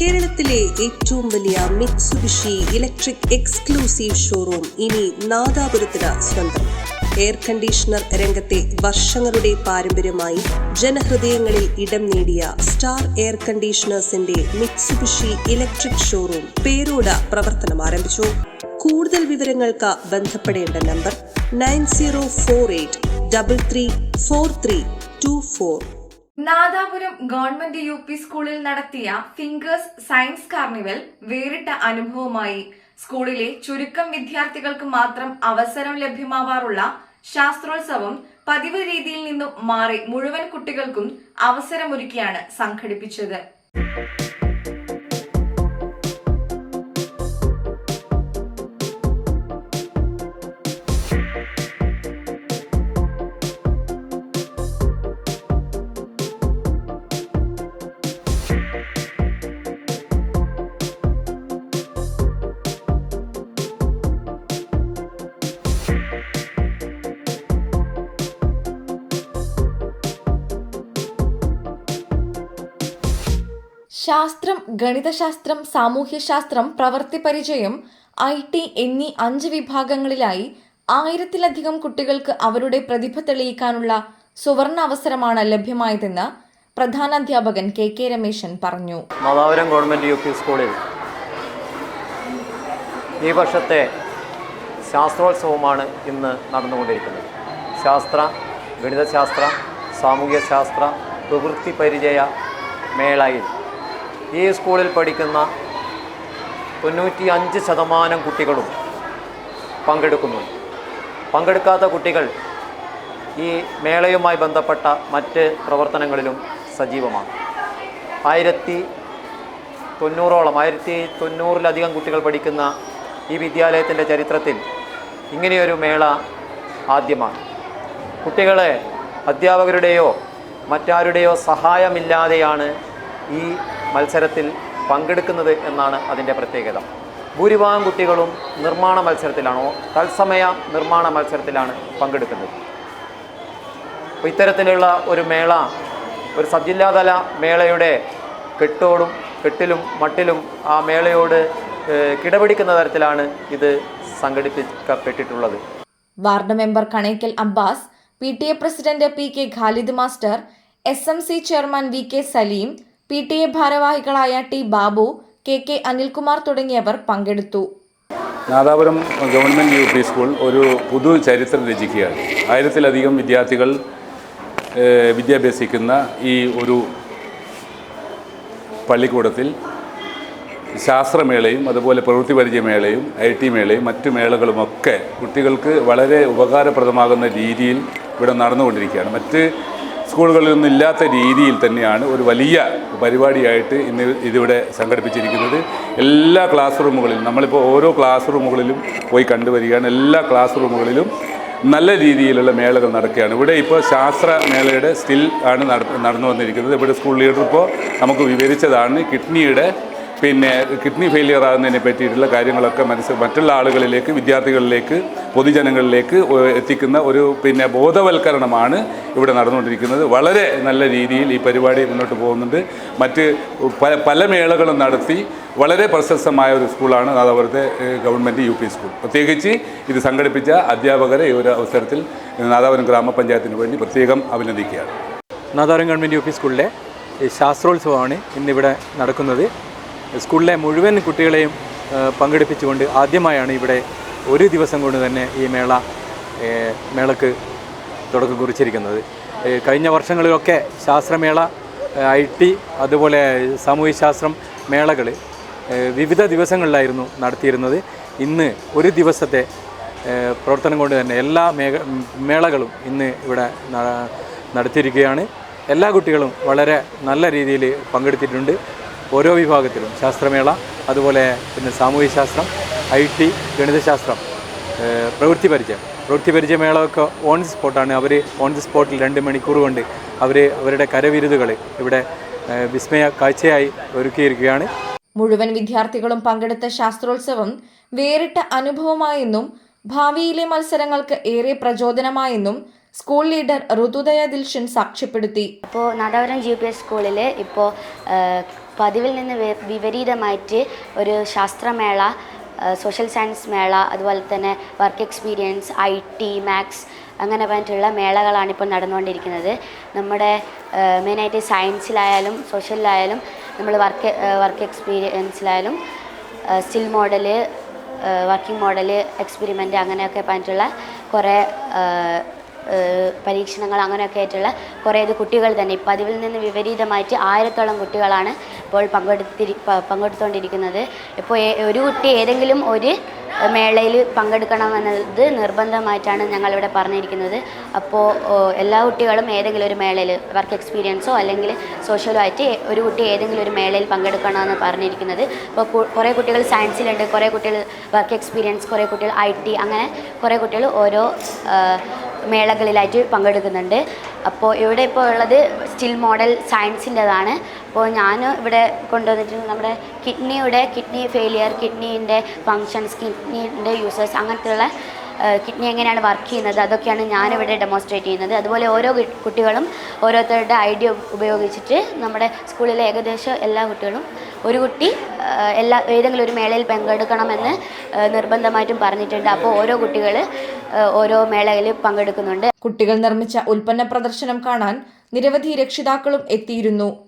കേരളത്തിലെ ഏറ്റവും വലിയ മിക്സുബിഷി ഇലക്ട്രിക് എക്സ്ക്ലൂസീവ് ഷോറൂം ഇനി നാദാപുരത്തിന് സ്വന്തം. എയർ കണ്ടീഷണർ രംഗത്തെ വർഷങ്ങളുടെ പാരമ്പര്യമായി ജനഹൃദയങ്ങളിൽ ഇടം നേടിയ സ്റ്റാർ എയർ കണ്ടീഷണേഴ്സിന്റെ മിക്സുബിഷി ഇലക്ട്രിക് ഷോറൂം പേരോട് പ്രവർത്തനം ആരംഭിച്ചു. കൂടുതൽ വിവരങ്ങൾക്ക് ബന്ധപ്പെടേണ്ട number nine zero four eight double three four three two four. Nadapuram government U P സ്കൂളിൽ നടത്തിയ ഫിംഗേഴ്സ് സയൻസ് കാർണിവൽ വേറിട്ട അനുഭവമായി. സ്കൂളിലെ ചുരുക്കം വിദ്യാർത്ഥികൾക്ക് മാത്രം അവസരം ലഭ്യമാവാറുള്ള ശാസ്ത്രോത്സവം പതിവ് രീതിയിൽ നിന്നും മാറി മുഴുവൻ കുട്ടികൾക്കും അവസരമൊരുക്കിയാണ് സംഘടിപ്പിച്ചത്. ശാസ്ത്രം ഗണിതശാസ്ത്രം സാമൂഹ്യശാസ്ത്രം പ്രവൃത്തി പരിചയം ഐ ടി എന്നീ അഞ്ച് വിഭാഗങ്ങളിലായി ആയിരത്തിലധികം കുട്ടികൾക്ക് അവരുടെ പ്രതിഭ തെളിയിക്കാനുള്ള സുവർണ അവസരമാണ് ലഭ്യമായതെന്ന് പ്രധാനാധ്യാപകൻ കെ കെ രമേശൻ പറഞ്ഞു. മാതാപുരം ഗവൺമെന്റ് യു പി സ്കൂളിൽ ഈ വർഷത്തെ ശാസ്ത്രോത്സവമാണ് ഇന്ന് നടന്നുകൊണ്ടിരിക്കുന്നത്. ശാസ്ത്ര ഗണിതശാസ്ത്ര സാമൂഹ്യശാസ്ത്ര പ്രവൃത്തി പരിചയ മേളയിൽ ഈ സ്കൂളിൽ പഠിക്കുന്ന തൊണ്ണൂറ്റി അഞ്ച് ശതമാനം കുട്ടികളും പങ്കെടുക്കുന്നു. പങ്കെടുക്കാത്ത കുട്ടികൾ ഈ മേളയുമായി ബന്ധപ്പെട്ട മറ്റ് പ്രവർത്തനങ്ങളിലും സജീവമാണ്. ആയിരത്തി തൊണ്ണൂറോളം ആയിരത്തി തൊണ്ണൂറിലധികം കുട്ടികൾ പഠിക്കുന്ന ഈ വിദ്യാലയത്തിന്റെ ചരിത്രത്തിൽ ഇങ്ങനെയൊരു മേള ആദ്യമാണ്. കുട്ടികളെ അധ്യാപകരുടെയോ മറ്റാരുടെയോ സഹായമില്ലാതെയാണ് ഈ മത്സരത്തിൽ പങ്കെടുക്കുന്നത് എന്നാണ് അതിന്റെ പ്രത്യേകത. ഭൂരിഭാഗം കുട്ടികളും നിർമ്മാണ മത്സരത്തിലാണോ തത്സമയ നിർമ്മാണ മത്സരത്തിലാണ് പങ്കെടുക്കുന്നത്. അപ്പോൾ ഇത്തരത്തിലുള്ള ഒരു മേള ഒരു സബ് ജില്ലാതല മേളയുടെ കെട്ടോടും കെട്ടിലും മട്ടിലും ആ മേളയോട് കിടപിടിക്കുന്ന തരത്തിലാണ് ഇത് സംഘടിപ്പിക്കപ്പെട്ടിട്ടുള്ളത്. Ward member Kanekkal Abbas P T A president P K Khalid master S M C chairman V K Saleem P T A ഭാരവാഹികളായ T Babu K K Anilkumar തുടങ്ങിയവർ പങ്കെടുത്തു. Nadapuram government U P school ഒരു പുതു ചരിത്രം രചിക്കുകയാണ്. ആയിരത്തിലധികം വിദ്യാർത്ഥികൾ വിദ്യാഭ്യസിക്കുന്ന ഈ ഒരു പള്ളിക്കൂടത്തിൽ ശാസ്ത്രമേളയും അതുപോലെ പ്രവൃത്തി പരിചയമേളയും ഐ ടി മേളയും മറ്റു മേളകളുമൊക്കെ കുട്ടികൾക്ക് വളരെ ഉപകാരപ്രദമാകുന്ന രീതിയിൽ ഇവിടെ നടന്നുകൊണ്ടിരിക്കുകയാണ്. മറ്റ് സ്കൂളുകളിലൊന്നും ഇല്ലാത്ത രീതിയിൽ തന്നെയാണ് ഒരു വലിയ പരിപാടിയായിട്ട് ഇന്ന് ഇതിവിടെ സംഘടിപ്പിച്ചിരിക്കുന്നത്. എല്ലാ ക്ലാസ് റൂമുകളിലും നമ്മളിപ്പോൾ ഓരോ ക്ലാസ് റൂമുകളിലും പോയി കണ്ടുവരികയാണ്. എല്ലാ ക്ലാസ് റൂമുകളിലും നല്ല രീതിയിലുള്ള മേളകൾ നടക്കുകയാണ്. ഇവിടെ ഇപ്പോൾ ശാസ്ത്ര മേളയുടെ സ്റ്റിൽ ആണ് നടന്നു വന്നിരിക്കുന്നത് ഇവിടെ സ്കൂൾ ലീഡർ ഇപ്പോൾ നമുക്ക് വിവരിച്ചതാണ് കിഡ്നിയുടെ പിന്നെ കിഡ്നി ഫെയിലിയർ ആകുന്നതിനെ പറ്റിയിട്ടുള്ള കാര്യങ്ങളൊക്കെ മനസ്സ് മറ്റുള്ള ആളുകളിലേക്ക് വിദ്യാർത്ഥികളിലേക്ക് പൊതുജനങ്ങളിലേക്ക് എത്തിക്കുന്ന ഒരു പിന്നെ ബോധവൽക്കരണമാണ് ഇവിടെ നടന്നുകൊണ്ടിരിക്കുന്നത്. വളരെ നല്ല രീതിയിൽ ഈ പരിപാടി മുന്നോട്ട് പോകുന്നുണ്ട്. മറ്റ് പല പല മേളകളും നടത്തി വളരെ പ്രശസ്തമായ ഒരു സ്കൂളാണ് നാദാപുരത്തെ ഗവൺമെന്റ് യു പി സ്കൂൾ. പ്രത്യേകിച്ച് ഇത് സംഘടിപ്പിച്ച അധ്യാപകരെ ഈ ഒരു അവസരത്തിൽ നാദാപുരം ഗ്രാമപഞ്ചായത്തിന് വേണ്ടി പ്രത്യേകം അഭിനന്ദിക്കുകയാണ്. നാദാപുരം ഗവൺമെന്റ് യു പി സ്കൂളിലെ ശാസ്ത്രോത്സവമാണ് ഇന്നിവിടെ നടക്കുന്നത്. സ്കൂളിലെ മുഴുവൻ കുട്ടികളെയും പങ്കെടുപ്പിച്ചുകൊണ്ട് ആദ്യമായാണ് ഇവിടെ ഒരു ദിവസം കൊണ്ട് തന്നെ ഈ മേള മേളക്ക് തുടക്കം കുറിച്ചിരിക്കുന്നത്. കഴിഞ്ഞ വർഷങ്ങളിലൊക്കെ ശാസ്ത്രമേള ഐ ടി അതുപോലെ സാമൂഹ്യശാസ്ത്രം മേളകൾ വിവിധ ദിവസങ്ങളിലായിരുന്നു നടത്തിയിരുന്നത്. ഇന്ന് ഒരു ദിവസത്തെ പ്രവർത്തനം കൊണ്ട് തന്നെ എല്ലാ മേളകളും ഇന്ന് ഇവിടെ നടത്തിയിരിക്കുകയാണ്. എല്ലാ കുട്ടികളും വളരെ നല്ല രീതിയിൽ പങ്കെടുത്തിട്ടുണ്ട്. ഓരോ വിഭാഗത്തിലും. ശാസ്ത്രമേള അതുപോലെ പിന്നെ സാമൂഹ്യശാസ്ത്രം ഐ ടി ഗണിതശാസ്ത്രം പ്രവൃത്തി പരിചയം. പ്രവൃത്തി പരിചയമേളമൊക്കെ ഓൺ ദി സ്പോട്ടാണ് അവർ ഓൺ ദി സ്പോട്ടിൽ രണ്ട് മണിക്കൂർ കൊണ്ട് അവർ അവരുടെ കരവിരുതുകൾ ഇവിടെ വിസ്മയ കാഴ്ചയായി ഒരുക്കിയിരിക്കുകയാണ്. മുഴുവൻ വിദ്യാർത്ഥികളും പങ്കെടുത്ത ശാസ്ത്രോത്സവം വേറിട്ട അനുഭവമായെന്നും ഭാവിയിലെ മത്സരങ്ങൾക്ക് ഏറെ പ്രചോദനമായെന്നും സ്കൂൾ ലീഡർ ഋതുദയ ദിൽഷൻ സാക്ഷ്യപ്പെടുത്തി. ഇപ്പോൾ നാദാപുരം ജി പി എസ് സ്കൂളിൽ ഇപ്പോൾ പതിവിൽ നിന്ന് വിപരീതമായിട്ട് ഒരു ശാസ്ത്രമേള സോഷ്യൽ സയൻസ് മേള അതുപോലെ തന്നെ work experience I T maths അങ്ങനെ പറഞ്ഞിട്ടുള്ള മേളകളാണ് ഇപ്പോൾ നടന്നുകൊണ്ടിരിക്കുന്നത്. നമ്മുടെ മെയിനായിട്ട് സയൻസിലായാലും സോഷ്യലിലായാലും നമ്മൾ work work എക്സ്പീരിയൻസിലായാലും still model working model experiment അങ്ങനെയൊക്കെ പറഞ്ഞിട്ടുള്ള കുറേ പരീക്ഷണങ്ങൾ അങ്ങനെയൊക്കെ ആയിട്ടുള്ള കുറേ ഇത് കുട്ടികൾ തന്നെ. ഇപ്പം അതിൽ നിന്ന് വിപരീതമായിട്ട് ആയിരത്തോളം കുട്ടികളാണ് ഇപ്പോൾ പങ്കെടുത്തിരി പങ്കെടുത്തുകൊണ്ടിരിക്കുന്നത് ഇപ്പോൾ ഒരു കുട്ടി ഏതെങ്കിലും ഒരു മേളയിൽ പങ്കെടുക്കണമെന്നത് നിർബന്ധമായിട്ടാണ് ഞങ്ങളിവിടെ പറഞ്ഞിരിക്കുന്നത്. അപ്പോൾ എല്ലാ കുട്ടികളും ഏതെങ്കിലും ഒരു മേളയിൽ വർക്ക് എക്സ്പീരിയൻസോ അല്ലെങ്കിൽ സോഷ്യലോ ആയിട്ട് ഒരു കുട്ടി ഏതെങ്കിലും ഒരു മേളയിൽ പങ്കെടുക്കണമെന്ന് പറഞ്ഞിരിക്കുന്നത്. ഇപ്പോൾ കുറേ കുട്ടികൾ സയൻസിലുണ്ട് കുറേ കുട്ടികൾ വർക്ക് എക്സ്പീരിയൻസ് കുറേ കുട്ടികൾ ഐ ടി അങ്ങനെ കുറേ കുട്ടികൾ ഓരോ മേളകളിലായിട്ട് പങ്കെടുക്കുന്നുണ്ട്. അപ്പോൾ ഇവിടെ ഇപ്പോൾ ഉള്ളത് സ്റ്റിൽ മോഡൽ സയൻസിന്റെതാണ്. അപ്പോൾ ഞാൻ ഇവിടെ കൊണ്ടുവന്നിട്ട് നമ്മുടെ കിഡ്നിയുടെ കിഡ്നി ഫെയിലിയർ കിഡ്നീന്റെ ഫങ്ഷൻസ് കിഡ്നീന്റെ യൂസേഴ്സ് അങ്ങനത്തെയുള്ള കിഡ്നി എങ്ങനെയാണ് വർക്ക് ചെയ്യുന്നത് അതൊക്കെയാണ് ഞാനിവിടെ ഡെമോൺസ്ട്രേറ്റ് ചെയ്യുന്നത്. അതുപോലെ ഓരോ കുട്ടികളും ഓരോരുത്തരുടെ ഐഡിയ ഉപയോഗിച്ചിട്ട് നമ്മുടെ സ്കൂളിലെ ഏകദേശം എല്ലാ കുട്ടികളും ഒരു കുട്ടി എല്ലാ ഏതെങ്കിലും ഒരു മേളയിൽ പങ്കെടുക്കണമെന്ന് നിർബന്ധമായിട്ടും പറഞ്ഞിട്ടുണ്ട്. അപ്പോൾ ഓരോ കുട്ടികൾ ഓരോ മേളകളിൽ പങ്കെടുക്കുന്നുണ്ട്. കുട്ടികൾ നിർമ്മിച്ച ഉൽപ്പന്ന പ്രദർശനം കാണാൻ നിരവധി രക്ഷിതാക്കളും എത്തിയിരുന്നു.